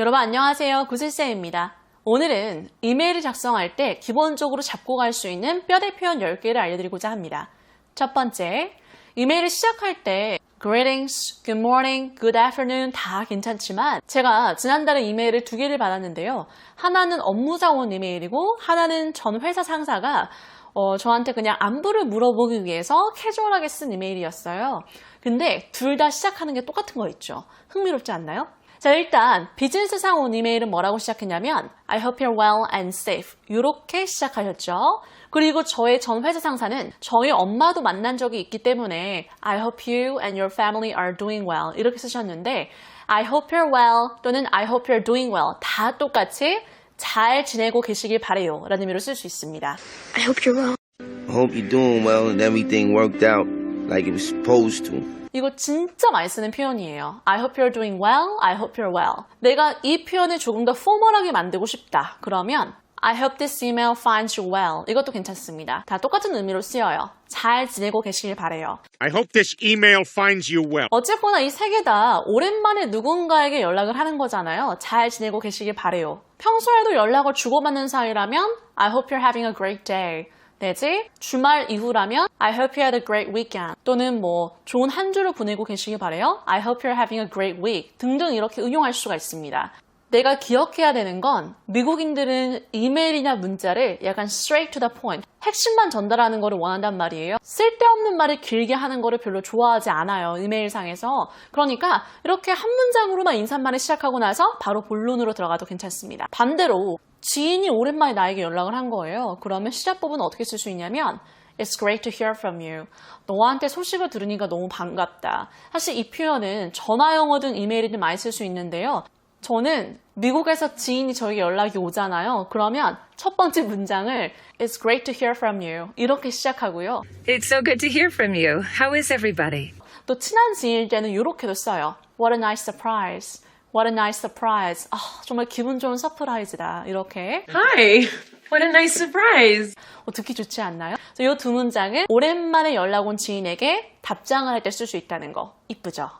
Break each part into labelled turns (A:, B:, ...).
A: 여러분 안녕하세요. 구슬쌤입니다. 오늘은 이메일을 작성할 때 기본적으로 잡고 갈 수 있는 뼈대 표현 10개를 알려드리고자 합니다. 첫 번째, 이메일을 시작할 때 Greetings, Good morning, Good afternoon 다 괜찮지만 제가 지난달에 이메일을 두 개를 받았는데요. 하나는 업무상 온 이메일이고 하나는 전 회사 상사가 어, 저한테 그냥 안부를 물어보기 위해서 캐주얼하게 쓴 이메일이었어요. 근데 둘 다 시작하는 게 똑같은 거 있죠. 흥미롭지 않나요? 자, 일단 비즈니스상 온 이메일은 뭐라고 시작했냐면 I hope you're well and safe 이렇게 시작하셨죠. 그리고 저의 전 회사 상사는 저희 엄마도 만난 적이 있기 때문에 I hope you and your family are doing well 이렇게 쓰셨는데 I hope you're well 또는 I hope you're doing well 다 똑같이 잘 지내고 계시길 바래요 라는 의미로 쓸 수 있습니다.
B: I hope you're well.
C: I hope you're doing well and everything worked out like it was supposed to.
A: 이거 진짜 많이 쓰는 표현이에요. I hope you're doing well. I hope you're well. 내가 이 표현을 조금 더 포멀하게 만들고 싶다. 그러면 I hope this email finds you well. 이것도 괜찮습니다. 다 똑같은 의미로 쓰여요. 잘 지내고 계시길 바래요.
D: I hope this email finds you well.
A: 어쨌거나 이 세 개 다 오랜만에 누군가에게 연락을 하는 거잖아요. 잘 지내고 계시길 바래요. 평소에도 연락을 주고받는 사이라면 I hope you're having a great day. 내지 주말 이후라면 I hope you had a great weekend 또는 뭐 좋은 한 주를 보내고 계시길 바래요. I hope you're having a great week 등등 이렇게 응용할 수가 있습니다. 내가 기억해야 되는 건 미국인들은 이메일이나 문자를 약간 straight to the point 핵심만 전달하는 거를 원한단 말이에요. 쓸데없는 말을 길게 하는 거를 별로 좋아하지 않아요. 이메일상에서. 그러니까 이렇게 한 문장으로만 인사말을 시작하고 나서 바로 본론으로 들어가도 괜찮습니다. 반대로 지인이 오랜만에 나에게 연락을 한 거예요. 그러면 시작법은 어떻게 쓸 수 있냐면 It's great to hear from you. 너한테 소식을 들으니까 너무 반갑다. 사실 이 표현은 전화 영어든 이메일이든 많이 쓸 수 있는데요. 저는 미국에서 지인이 저에게 연락이 오잖아요. 그러면 첫 번째 문장을 It's great to hear from you. 이렇게 시작하고요.
E: It's so good to hear from you. How is everybody?
A: 또 친한 지인일 때는 이렇게도 써요. What a nice surprise. What a nice surprise. 아, 정말 기분 좋은 서프라이즈다. 이렇게.
F: Hi. What a nice surprise.
A: 어, 듣기 좋지 않나요? 이 두 문장은 오랜만에 연락 온 지인에게 답장을 할 때 쓸 수 있다는 거. 이쁘죠?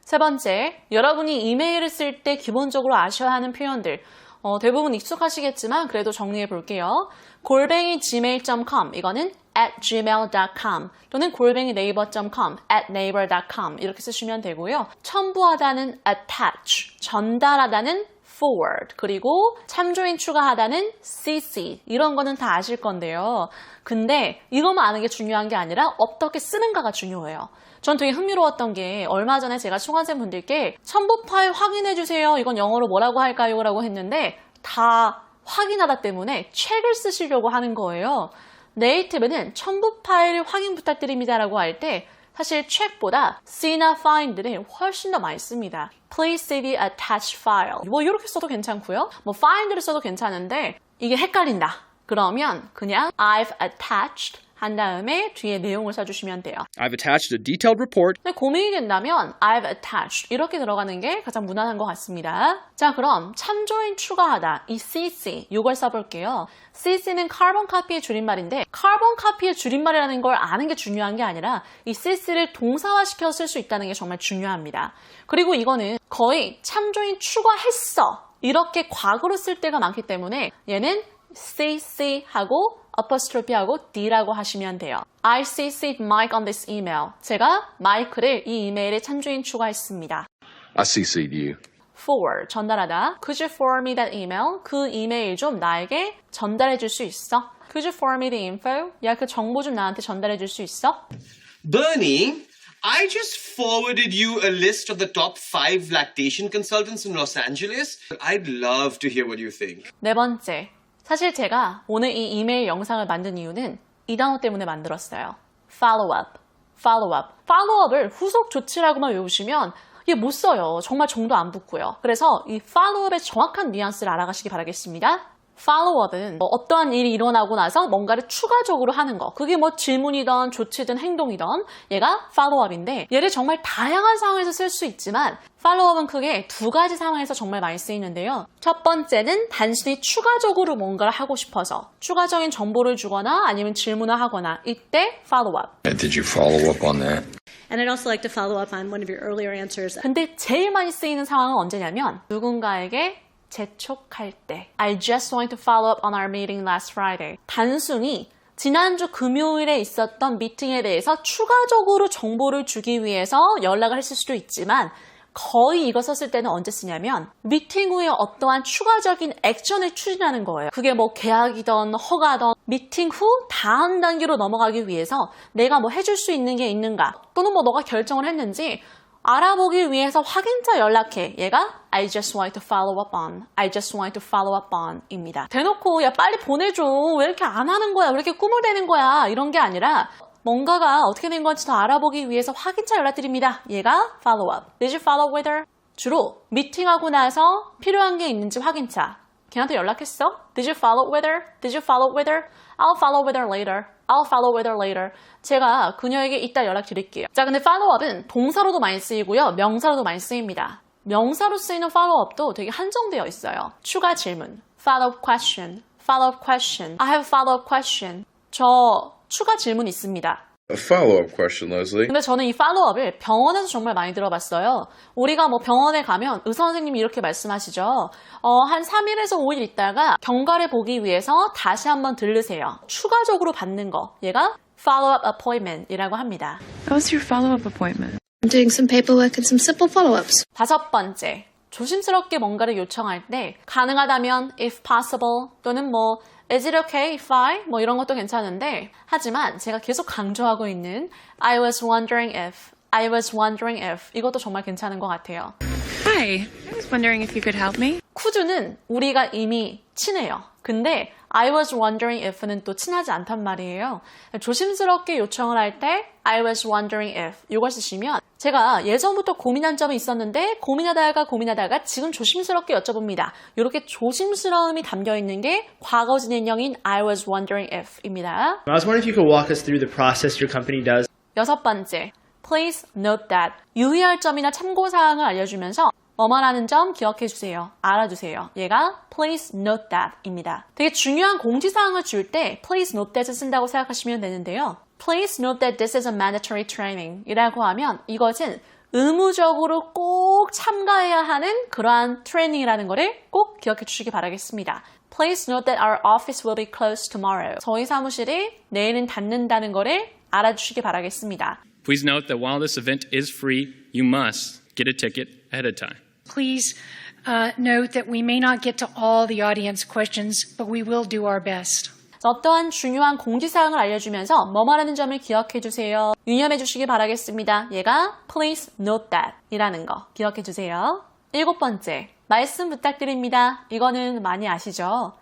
A: 세 번째, 여러분이 이메일을 쓸 때 기본적으로 아셔야 하는 표현들. 어, 대부분 익숙하시겠지만 그래도 정리해 볼게요. 골뱅이 gmail.com 이거는 at gmail.com 또는 골뱅이 네이버.com at naver.com 이렇게 쓰시면 되고요. 첨부하다는 attach, 전달하다는 forward 그리고 참조인 추가하다는 cc 이런 거는 다 아실 건데요. 근데 이것만 아는 게 중요한 게 아니라 어떻게 쓰는가가 중요해요. 전 되게 흥미로웠던 게 얼마 전에 제가 초과생 분들께 첨부 파일 확인해 주세요. 이건 영어로 뭐라고 할까요? 라고 했는데 다 확인하다 때문에 책을 쓰시려고 하는 거예요. 네이티브는 첨부 파일 확인 부탁드립니다라고 할 때 사실 책보다 C나 find를 훨씬 더 많이 씁니다. Please see the attached file. 뭐 이렇게 써도 괜찮고요. 뭐 find를 써도 괜찮은데 이게 헷갈린다. 그러면 그냥 I've attached 한 다음에 뒤에 내용을 써주시면 돼요.
G: I've attached a detailed report.
A: 고민이 된다면 I've attached 이렇게 들어가는 게 가장 무난한 것 같습니다. 자 그럼 참조인 추가하다 이 CC 이걸 써볼게요. CC는 카본 카피의 줄임말인데 카본 카피의 줄임말이라는 걸 아는 게 중요한 게 아니라 이 CC를 동사화시켜서 쓸수 있다는 게 정말 중요합니다. 그리고 이거는 거의 참조인 추가했어 이렇게 과거로 쓸 때가 많기 때문에 얘는 CC 하고 apostrophe하고 D라고 하시면 돼요. I CC'd Mike on this email. 제가 마이크를 이 이메일에 참조인 추가했습니다.
H: I CC'd you.
A: forward, 전달하다. Could you forward me that email? 그 이메일 좀 나에게 전달해 줄 수 있어? Could you forward me the info? 야, 그 정보 좀 나한테 전달해 줄 수 있어?
I: Bernie, I just forwarded you a list of the top five lactation consultants in Los Angeles. I'd love to hear what you think.
A: 네 번째. 사실 제가 오늘 이 이메일 영상을 만든 이유는 이 단어 때문에 만들었어요. follow up. follow up. follow up을 후속 조치라고만 외우시면 이게 못 써요. 정말 정도 안 붙고요. 그래서 이 follow up의 정확한 뉘앙스를 알아가시기 바라겠습니다. Follow up은 뭐 어떠한 일이 일어나고 나서 뭔가를 추가적으로 하는 거. 그게 뭐 질문이든 조치든 행동이든 얘가 follow up인데 얘를 정말 다양한 상황에서 쓸 수 있지만 follow up은 크게 두 가지 상황에서 정말 많이 쓰이는데요. 첫 번째는 단순히 추가적으로 뭔가를 하고 싶어서 추가적인 정보를 주거나 아니면 질문을 하거나 이때 follow up.
H: Did you follow up on that?
B: And I'd also like to follow up on one of your earlier answers.
A: 근데 제일 많이 쓰이는 상황은 언제냐면 누군가에게 재촉할 때 I just want to follow up on our meeting last Friday. 단순히 지난주 금요일에 있었던 미팅에 대해서 추가적으로 정보를 주기 위해서 연락을 했을 수도 있지만 거의 이거 썼을 때는 언제 쓰냐면 미팅 후에 어떠한 추가적인 액션을 추진하는 거예요. 그게 뭐 계약이던 허가던 미팅 후 다음 단계로 넘어가기 위해서 내가 뭐 해줄 수 있는 게 있는가 또는 뭐 너가 결정을 했는지 알아보기 위해서 확인자 연락해. 얘가 I just want to follow up on. I just want to follow up on 입니다. 대놓고 야 빨리 보내줘. 왜 이렇게 안 하는 거야? 왜 이렇게 꿈을 대는 거야? 이런 게 아니라 뭔가가 어떻게 된 건지 더 알아보기 위해서 확인차 연락드립니다. 얘가 follow up. Did you follow with her? 주로 미팅하고 나서 필요한 게 있는지 확인차. 걔한테 연락했어? Did you follow with her? Did you follow with her? I'll follow with her later. I'll follow with her later. 제가 그녀에게 이따 연락드릴게요. 자, 근데 followup은 동사로도 많이 쓰이고요. 명사로도 많이 쓰입니다. 명사로 쓰이는 followup도 되게 한정되어 있어요. 추가 질문. follow-up question. follow-up question. I have follow-up question. 저 추가 질문 있습니다.
B: A follow-up question, Leslie.
A: 근데 저는 이 팔로우업을 병원에서 정말 많이 들어봤어요. 우리가 뭐 병원에 가면 의사 선생님이 이렇게 말씀하시죠. 어, 한 3일에서 5일 있다가 경과를 보기 위해서 다시 한번 들르세요. 추가적으로 받는 거. 얘가 follow-up appointment이라고 합니다.
F: How was your follow up appointment?
J: I'm doing some paperwork and some simple follow-ups.
A: 다섯 번째. 조심스럽게 뭔가를 요청할 때 가능하다면 if possible 또는 뭐 is it okay if I 뭐 이런 것도 괜찮은데 하지만 제가 계속 강조하고 있는 I was wondering if I was wondering if 이것도 정말 괜찮은 것 같아요.
F: Hi. I was wondering if you could help me.
A: 쿠즈는 우리가 이미 친해요. 근데 I was wondering if는 또 친하지 않단 말이에요. 조심스럽게 요청을 할 때 I was wondering if 이걸 쓰시면 제가 예전부터 고민한 점이 있었는데 고민하다가 고민하다가 지금 조심스럽게 여쭤봅니다. 이렇게 조심스러움이 담겨 있는 게 과거 진행형인 I was wondering if입니다.
K: I was wondering if you could walk us through the process your company does.
A: 여섯 번째, please note that 유의할 점이나 참고 사항을 알려주면서 뭐뭐라는 점 기억해 주세요. 알아두세요. 얘가 please note that입니다. 되게 중요한 공지사항을 줄 때 please note that을 쓴다고 생각하시면 되는데요. Please note that this is a mandatory training 이라고 하면 이것은 의무적으로 꼭 참가해야 하는 그러한 트레이닝이라는 것을 꼭 기억해 주시기 바라겠습니다. Please note that our office will be closed tomorrow. 저희 사무실이 내일은 닫는다는 것을 알아주시기 바라겠습니다.
L: Please note that while this event is free, you must get a ticket ahead of time.
M: Please uh, note that we may not get to all the audience questions, but we will do our best.
A: 어떠한 중요한 공지사항을 알려주면서 뭐 말하는 점을 기억해 주세요. 유념해 주시기 바라겠습니다. 얘가 please note that 이라는 거 기억해 주세요. 일곱 번째, 말씀 부탁드립니다. 이거는 많이 아시죠?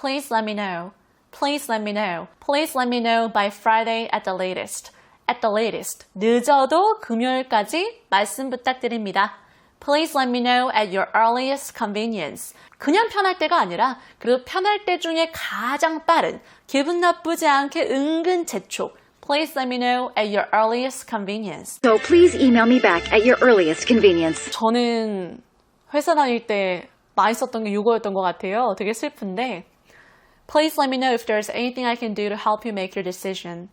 A: Please let me know. Please let me know. Please let me know by Friday at the latest. At the latest. 늦어도 금요일까지 말씀 부탁드립니다. Please let me know at your earliest convenience. 그냥 편할 때가 아니라 그 편할 때 중에 가장 빠른 기분 나쁘지 않게 은근 재촉. Please let me know at your earliest convenience.
N: So please email me back at your earliest convenience.
A: 저는 회사 다닐 때 많이 썼던 게 이거였던 것 같아요. 되게 슬픈데 Please let me know if there's anything I can do to help you make your decision.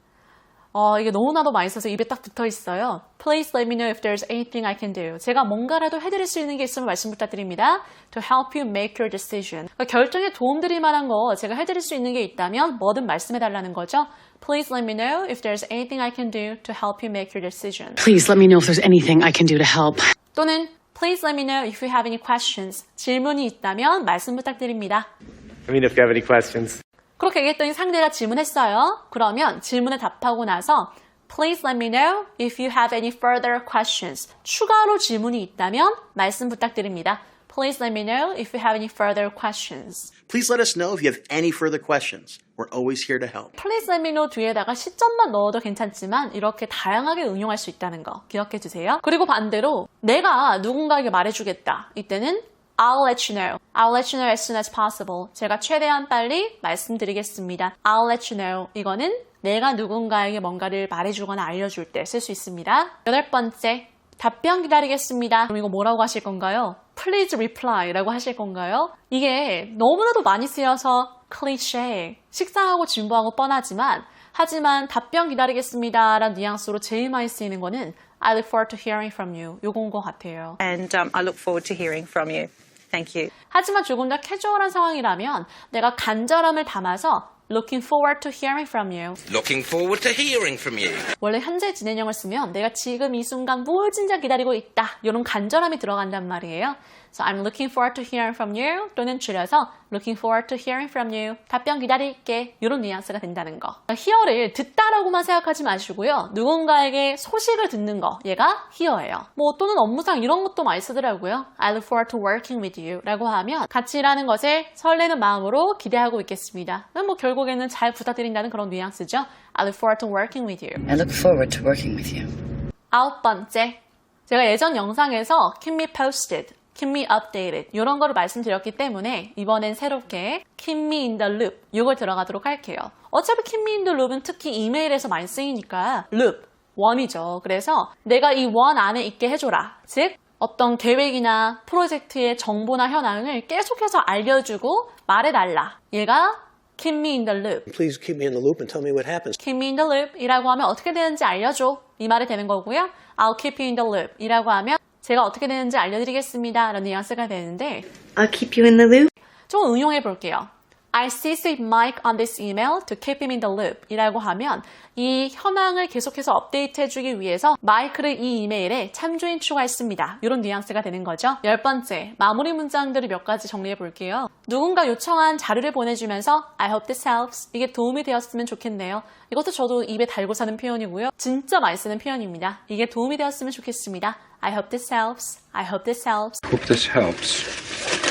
A: 어, 이게 너무나도 써서 입에 딱 붙어 있어요. Please let me know if there's anything I can do. 제가 뭔가라도 해드릴 수 있는 게 있으면 말씀 부탁드립니다. To help you make your decision. 그러니까 결정에 도움드릴 만한 거 제가 해드릴 수 있는 게 있다면 뭐든 말씀해달라는 거죠. Please let me know if there's anything I can do to help you make your decision.
O: Please let me know if there's anything I can do to help.
A: 또는 Please let me know if you have any questions. 질문이 있다면 말씀 부탁드립니다.
K: I mean, if you have any questions.
A: 그렇게 얘기했더니 상대가 질문했어요. 그러면 질문에 답하고 나서 Please let me know if you have any further questions. 추가로 질문이 있다면 말씀 부탁드립니다. Please let me know if you have any further questions.
P: Please let us know if you have any further questions. We're always here to help.
A: Please let me know 뒤에다가 시점만 넣어도 괜찮지만 이렇게 다양하게 응용할 수 있다는 거 기억해 주세요. 그리고 반대로 내가 누군가에게 말해주겠다. 이때는 I'll let you know. I'll let you know as soon as possible. 제가 최대한 빨리 말씀드리겠습니다. I'll let you know. 이거는 내가 누군가에게 뭔가를 말해주거나 알려줄 때 쓸 수 있습니다. 여덟 번째, 답변 기다리겠습니다. 그럼 이거 뭐라고 하실 건가요? Please reply라고 하실 건가요? 이게 너무나도 많이 쓰여서 클리셰, 식상하고 진부하고 뻔하지만 하지만 답변 기다리겠습니다 라는 뉘앙스로 제일 많이 쓰이는 거는 I look forward to hearing from you. 요건 것 같아요.
Q: And um, I look forward to hearing from you.
E: Thank you.
A: 하지만 조금 더 캐주얼한 상황이라면 내가 간절함을 담아서 looking forward to hearing from you.
C: Looking forward to hearing from you.
A: 원래 현재 진행형을 쓰면 내가 지금 이 순간 뭘 진짜 기다리고 있다. 이런 간절함이 들어간단 말이에요. So I'm looking forward to hearing from you 또는 줄여서 looking forward to hearing from you. 답변 기다릴게. 이런 뉘앙스가 된다는 거. hear를 듣다라고만 생각하지 마시고요. 누군가에게 소식을 듣는 거. 얘가 hear예요. 뭐 또는 업무상 이런 것도 많이 쓰더라고요. I look forward to working with you 라고 하면 같이 일하는 것을 설레는 마음으로 기대하고 있겠습니다. 뭐 결국에는 잘 부탁드린다는 그런 뉘앙스죠. I look forward to working with you.
O: I look forward to working with you.
A: 아홉 번째. 제가 예전 영상에서 keep me posted, keep me updated 이런 거를 말씀드렸기 때문에 이번엔 새롭게 keep me in the loop 이걸 들어가도록 할게요. 어차피 keep me in the loop은 특히 이메일에서 많이 쓰이니까 loop, 원이죠. 그래서 내가 이 원 안에 있게 해줘라. 즉 어떤 계획이나 프로젝트의 정보나 현황을 계속해서 알려주고 말해달라. 얘가 keep me in the loop.
K: Please keep me in the loop and tell me what happens.
A: keep me in the loop 이라고 하면 어떻게 되는지 알려줘. 이 말이 되는 거고요. I'll keep you in the loop 이라고 하면 제가 어떻게 되는지 알려드리겠습니다. 라는 뉘앙스가 되는데
N: I'll keep you in the loop.
A: 좀 응용해 볼게요. I CC Mike on this email to keep him in the loop 이라고 하면 이 현황을 계속해서 업데이트 해주기 위해서 마이크를 이 이메일에 참조인 추가했습니다. 이런 뉘앙스가 되는 거죠. 열 번째, 마무리 문장들을 몇 가지 정리해 볼게요. 누군가 요청한 자료를 보내주면서 I hope this helps. 이게 도움이 되었으면 좋겠네요. 이것도 저도 입에 달고 사는 표현이고요. 진짜 많이 쓰는 표현입니다. 이게 도움이 되었으면 좋겠습니다. I hope this helps. I hope this helps.
H: Hope this helps.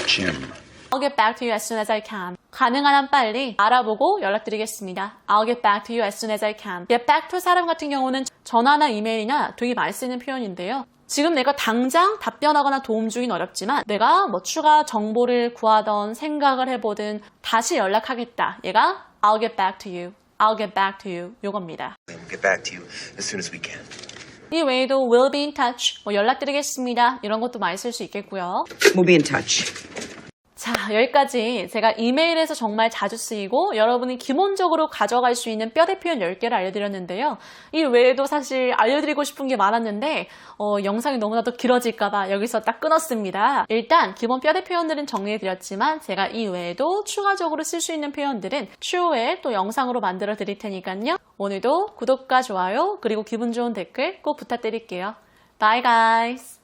H: Jim.
A: I'll get back to you as soon as I can. 가능한 한 빨리 알아보고 연락드리겠습니다. I'll get back to you as soon as I can. get back to 사람 같은 경우는 전화나 이메일이나 되게 많이 쓰는 표현인데요. 지금 내가 당장 답변하거나 도움 주긴 어렵지만 내가 뭐 추가 정보를 구하던 생각을 해보든 다시 연락하겠다. 얘가 I'll get back to you. I'll get back to you. 요겁니다.
P: We'll get back to you as soon as we can.
A: 이 외에도 will be in touch, 뭐 연락드리겠습니다. 이런 것도 많이 쓸 수 있겠고요.
O: We'll be in touch.
A: 자, 여기까지 제가 이메일에서 정말 자주 쓰이고 여러분이 기본적으로 가져갈 수 있는 뼈대 표현 10개를 알려드렸는데요. 이 외에도 사실 알려드리고 싶은 게 많았는데 어, 영상이 너무나도 길어질까봐 여기서 딱 끊었습니다. 일단 기본 뼈대 표현들은 정리해드렸지만 제가 이 외에도 추가적으로 쓸 수 있는 표현들은 추후에 또 영상으로 만들어 드릴 테니까요. 오늘도 구독과 좋아요 그리고 기분 좋은 댓글 꼭 부탁드릴게요. Bye guys!